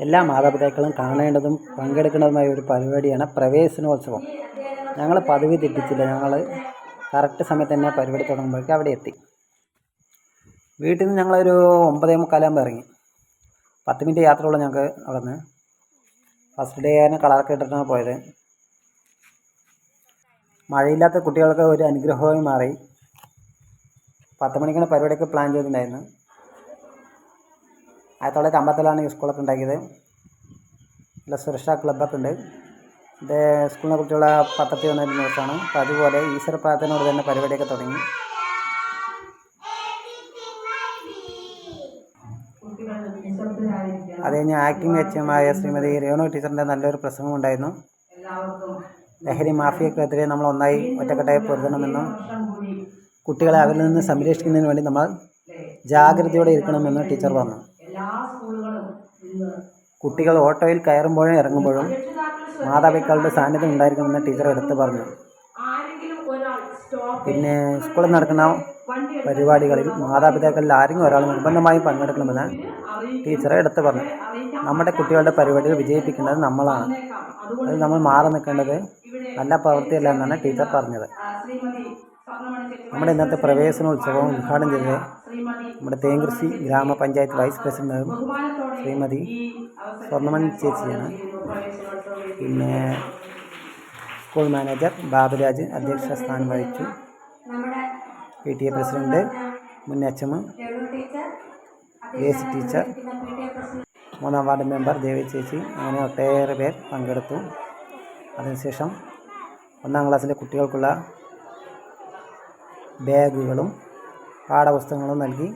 എല്ലാ മാതാപിതാക്കളും കാണേണ്ടതും പങ്കെടുക്കേണ്ടതുമായ ഒരു പരിപാടിയാണ് പ്രവേശനോത്സവം. ഞങ്ങൾ പദവി തെറ്റിച്ചില്ല. ഞങ്ങൾ കറക്റ്റ് സമയത്ത് തന്നെ പരിപാടി തുടങ്ങുമ്പോഴേക്കും അവിടെ എത്തി. വീട്ടിൽ നിന്ന് ഞങ്ങളൊരു ഒമ്പതേ മുക്കാലാകുമ്പോൾ ഇറങ്ങി. പത്ത് മിനിറ്റ് യാത്രയുള്ള ഞങ്ങൾക്ക് അവിടെ നിന്ന് ഫസ്റ്റ് ഡേ ആയിരുന്നു കളറൊക്കെ ഇട്ടിട്ടാണ് പോയത്. മഴയില്ലാത്ത കുട്ടികൾക്ക് ഒരു അനുഗ്രഹമായി മാറി. പത്ത് മണിക്കാണ് പരിപാടിയൊക്കെ പ്ലാൻ ചെയ്തിട്ടുണ്ടായിരുന്നു ആയിരത്തി തൊള്ളായിരത്തി അമ്പത്തിലാണ് ഈ സ്കൂളൊക്കെ ഉണ്ടാക്കിയത്. നല്ല സുരക്ഷാ ക്ലബ്ബൊക്കെ ഉണ്ട്. ഇത് സ്കൂളിനെ കുറിച്ചുള്ള പത്രത്തിൽ വന്നൊരു ന്യൂസാണ്. അപ്പോൾ അതുപോലെ ഈശ്വര പ്രാർത്ഥനയോട് തന്നെ പരിപാടിയൊക്കെ തുടങ്ങി. അത് കഴിഞ്ഞ് ആക്ടിംഗ് എച്ചുമായ ശ്രീമതി രേണു ടീച്ചറിന്റെ നല്ലൊരു പ്രസംഗം ഉണ്ടായിരുന്നു. ലഹരി മാഫിയക്കെതിരെ നമ്മൾ ഒന്നായി ഒറ്റക്കെട്ടായി പൊരുതണമെന്നും കുട്ടികളെ അവരിൽ നിന്ന് സംരക്ഷിക്കുന്നതിന് വേണ്ടി നമ്മൾ ജാഗ്രതയോടെ ഇരിക്കണമെന്ന് ടീച്ചർ പറഞ്ഞു. കുട്ടികൾ ഓട്ടോയിൽ കയറുമ്പോഴും ഇറങ്ങുമ്പോഴും മാതാപിതാക്കളുടെ സാന്നിധ്യം ഉണ്ടായിരിക്കണമെന്ന് ടീച്ചർ എടുത്തു പറഞ്ഞു. പിന്നെ സ്കൂളിൽ നടക്കുന്ന പരിപാടികളിൽ മാതാപിതാക്കളിൽ ആരെങ്കിലും ഒരാൾ നിർബന്ധമായും പങ്കെടുക്കണമെന്ന് ടീച്ചർ എടുത്തു പറഞ്ഞു. നമ്മുടെ കുട്ടികളുടെ പരിപാടികൾ വിജയിപ്പിക്കേണ്ടത് നമ്മളാണ്. അത് നമ്മൾ മാറി നിൽക്കേണ്ടത് നല്ല പ്രവൃത്തിയല്ല എന്നാണ് ടീച്ചർ പറഞ്ഞത്. നമ്മുടെ ഇന്നത്തെ പ്രവേശനോത്സവം ഉദ്ഘാടനം ചെയ്തത് നമ്മുടെ തേങ്കൃഷി ഗ്രാമപഞ്ചായത്ത് വൈസ് പ്രസിഡന്റും ശ്രീമതി സ്വർണമണി ചേച്ചിയാണ്. പിന്നെ സ്കൂൾ മാനേജർ ബാബുരാജ് അധ്യക്ഷ സ്ഥാനം വഹിച്ചു. പി ടി എ പ്രസിഡന്റ് മുൻ എച്ച് എം ടീച്ചർ മൂന്നാം വാർഡ് മെമ്പർ ദേവി ചേച്ചി അങ്ങനെ ഒട്ടേറെ പേർ പങ്കെടുത്തു. അതിനുശേഷം ഒന്നാം ക്ലാസ്സിലെ കുട്ടികൾക്കുള്ള ബാഗുകളും പാഠപുസ്തകങ്ങളും നൽകി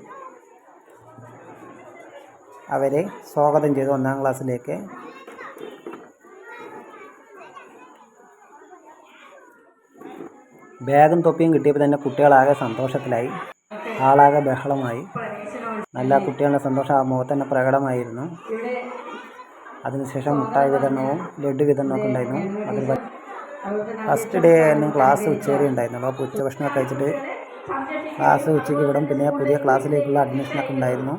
അവരെ സ്വാഗതം ചെയ്തു ഒന്നാം ക്ലാസ്സിലേക്ക്. ബാഗും തൊപ്പിയും കിട്ടിയപ്പോൾ തന്നെ കുട്ടികളാകെ സന്തോഷത്തിലായി. ആളാകെ ബഹളമായി. നല്ല കുട്ടികളുടെ സന്തോഷം ആ മുഖത്ത് തന്നെ പ്രകടമായിരുന്നു. അതിനുശേഷം മുട്ടായി വിതരണവും ലഡു വിതരണവും ഒക്കെ ഉണ്ടായിരുന്നു. അതിൽ ഫസ്റ്റ് ഡേ ആയിരുന്നു ക്ലാസ് ഉച്ചവരെ ഉണ്ടായിരുന്നുള്ളൂ അപ്പോൾ ഉച്ചഭക്ഷണമൊക്കെ കഴിച്ചിട്ട് ക്ലാസ് ഉച്ചയ്ക്ക് വിടും. പിന്നെ പുതിയ ക്ലാസ്സിലേക്കുള്ള അഡ്മിഷനൊക്കെ ഉണ്ടായിരുന്നു.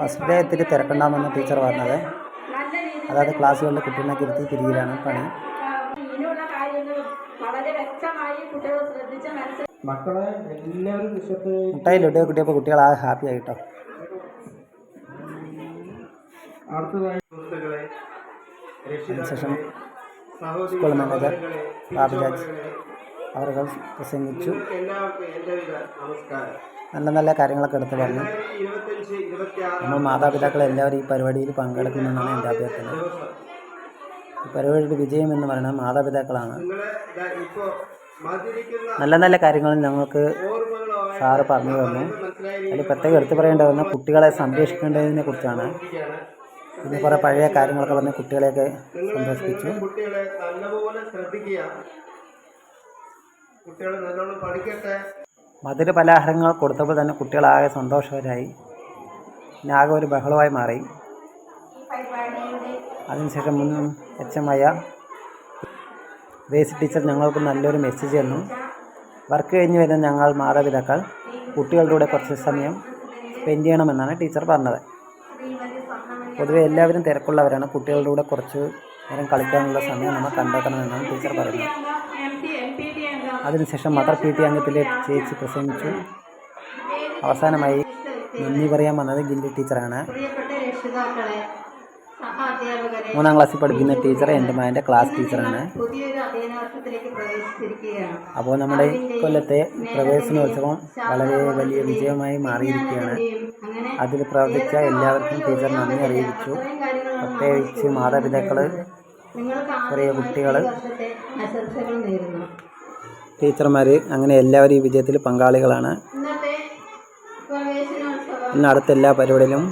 ഫസ്റ്റ് ഡേ ഇത്തിരി തിരക്കുണ്ടാകുമെന്ന് ടീച്ചർ പറഞ്ഞത്. അതായത് ക്ലാസ്സുകളിൽ കുട്ടികളൊക്കെ ഇരുത്തി തിരികെയാണ് പണി. കുട്ടികൾ മുട്ടായി ലഡു കിട്ടിയപ്പോൾ കുട്ടികളാകെ ഹാപ്പി ആയിട്ടോ? സഹോദരി സ്കൂൾ മാനേജർ ബാബുരാജ് അവർ പ്രസംഗിച്ചു. നല്ല നല്ല കാര്യങ്ങളൊക്കെ എടുത്തു പറഞ്ഞു. നമ്മൾ മാതാപിതാക്കൾ എല്ലാവരും ഈ പരിപാടിയിൽ പങ്കെടുക്കുമെന്നാണ് എന്റെ അഭ്യർത്ഥന. ഈ പരിപാടിയുടെ വിജയം എന്ന് പറയുന്നത് മാതാപിതാക്കളാണ്. നല്ല നല്ല കാര്യങ്ങൾ ഞങ്ങൾക്ക് സാറ് പറഞ്ഞു തന്നു. അതിൽ പ്രത്യേകം എടുത്തു പറയേണ്ടതെന്ന് കുട്ടികളെ സംരക്ഷിക്കേണ്ടതിനെ കുറിച്ചാണ്. പിന്നെ കുറേ പഴയ കാര്യങ്ങളൊക്കെ പറഞ്ഞ് കുട്ടികളെയൊക്കെ സന്തോഷിപ്പിച്ചു നല്ലോണം പഠിക്കട്ടെ. മധുര പലഹാരങ്ങൾ കൊടുത്തപ്പോൾ തന്നെ കുട്ടികളാകെ സന്തോഷവരായി. പിന്നെ ആകെ ഒരു ബഹളമായി മാറി. അതിനുശേഷം മുൻ അച്ഛമായ ബേസിക് ടീച്ചർ ഞങ്ങൾക്ക് നല്ലൊരു മെസ്സേജ് തന്നു. വർക്ക് കഴിഞ്ഞ് വരുന്ന ഞങ്ങൾ മാതാപിതാക്കൾ കുട്ടികളുടെ കൂടെ കുറച്ച് സമയം സ്പെൻഡ് ചെയ്യണമെന്നാണ് ടീച്ചർ പറഞ്ഞത്. പൊതുവെ എല്ലാവരും തിരക്കുള്ളവരാണ്. കുട്ടികളുടെ കൂടെ കുറച്ച് നേരം കളിക്കാനുള്ള സമയം നമ്മൾ കണ്ടെത്തണമെന്നാണ് ടീച്ചർ പറയുന്നത്. അതിനുശേഷം മദർ പി ടി അംഗത്തിലെ ചേച്ചി പ്രസംഗിച്ചു. അവസാനമായി നന്ദി പറയാൻ വന്നത് ഗില്ലി ടീച്ചറാണ്. മൂന്നാം ക്ലാസ്സിൽ പഠിക്കുന്ന ടീച്ചർ എന്റെ മകന്റെ ക്ലാസ് ടീച്ചറാണ്. അപ്പോൾ നമ്മുടെ കൊല്ലത്തെ പ്രവേശനോത്സവം വളരെ വലിയ വിജയമായി മാറിയിരിക്കുകയാണ്. അതിൽ പ്രവർത്തിച്ച എല്ലാവർക്കും ടീച്ചർ നന്ദി അറിയിച്ചു പ്രത്യേകിച്ച് മാതാപിതാക്കൾ ചെറിയ കുട്ടികൾ ടീച്ചർമാർ അങ്ങനെ എല്ലാവരും ഈ വിജയത്തിൽ പങ്കാളികളാണ്. ഇന്ന് അടുത്ത എല്ലാ പരിപാടിയിലും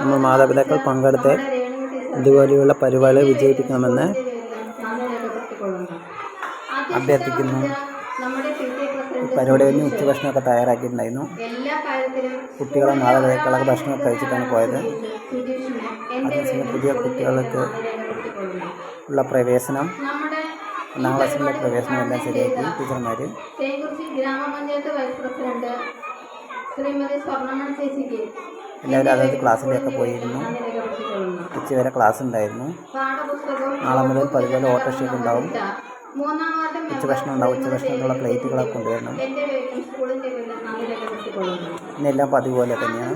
നമ്മൾ മാതാപിതാക്കൾ പങ്കെടുത്ത് ഇതുപോലെയുള്ള പരിപാടികൾ വിജയിപ്പിക്കണമെന്ന് അഭ്യർത്ഥിക്കുന്നു. നമ്മുടെ പി ടി പ്രസിഡന്റ് പരിപാടി ഉച്ചഭക്ഷണമൊക്കെ തയ്യാറാക്കിയിട്ടുണ്ടായിരുന്നു. കുട്ടികളെ മാതാപിതാക്കളൊക്കെ ഭക്ഷണമൊക്കെ കഴിച്ചിട്ടാണ് പോയത്. അതേസമയം പുതിയ കുട്ടികൾക്ക് ഉള്ള പ്രവേശനം. ഒന്നാം ക്ലാസ്സിലെ പ്രവേശനം എല്ലാം ശരിയാക്കി ടീച്ചർമാർ തേങ്കുറിശി ഗ്രാമപഞ്ചായത്ത് വൈസ് പ്രസിഡന്റ് ശ്രീമതി സ്വർണമണി ചേച്ചിക്ക് എല്ലാവരും അതായത് ക്ലാസ്സിലേക്ക് പോയിരുന്നു. ഉച്ച വരെ ഉച്ചവരെ ക്ലാസ് ഉണ്ടായിരുന്നു നാളെ മുതൽ പതിപോലെ ഓട്ടോഷീറ്റ് ഉണ്ടാവും. ഉച്ചഭക്ഷണം ഉണ്ടാവും. ഉച്ചഭക്ഷണത്തിനുള്ള പ്ലേറ്റുകളൊക്കെ കൊണ്ടുവരണം. ഇന്നെല്ലാം പതിപോലെ പോലെ തന്നെയാണ്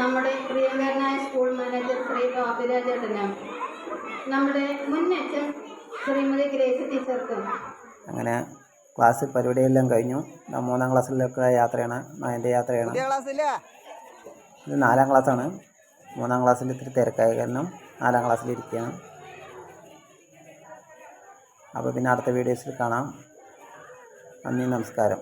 നമ്മുടെ പ്രിയങ്കരനായ സ്കൂൾ മാനേജർ ശ്രീ ബാബുരാജേട്ടന് നമ്മുടെ മുൻ അച്ഛൻ അങ്ങനെ ക്ലാസ് പരിപാടിയെല്ലാം കഴിഞ്ഞു. മൂന്നാം ക്ലാസ്സിലൊക്കെ യാത്രയാണ്. അതിന്റെ യാത്രയാണ്. ഇത് നാലാം ക്ലാസ്സാണ്. മൂന്നാം ക്ലാസ്സിൽ ഇത്തിരി തിരക്കായ കാരണം നാലാം ക്ലാസ്സിലിരിക്കുകയാണ് അപ്പോൾ പിന്നെ അടുത്ത വീഡിയോസിൽ കാണാം. നന്ദി നമസ്കാരം.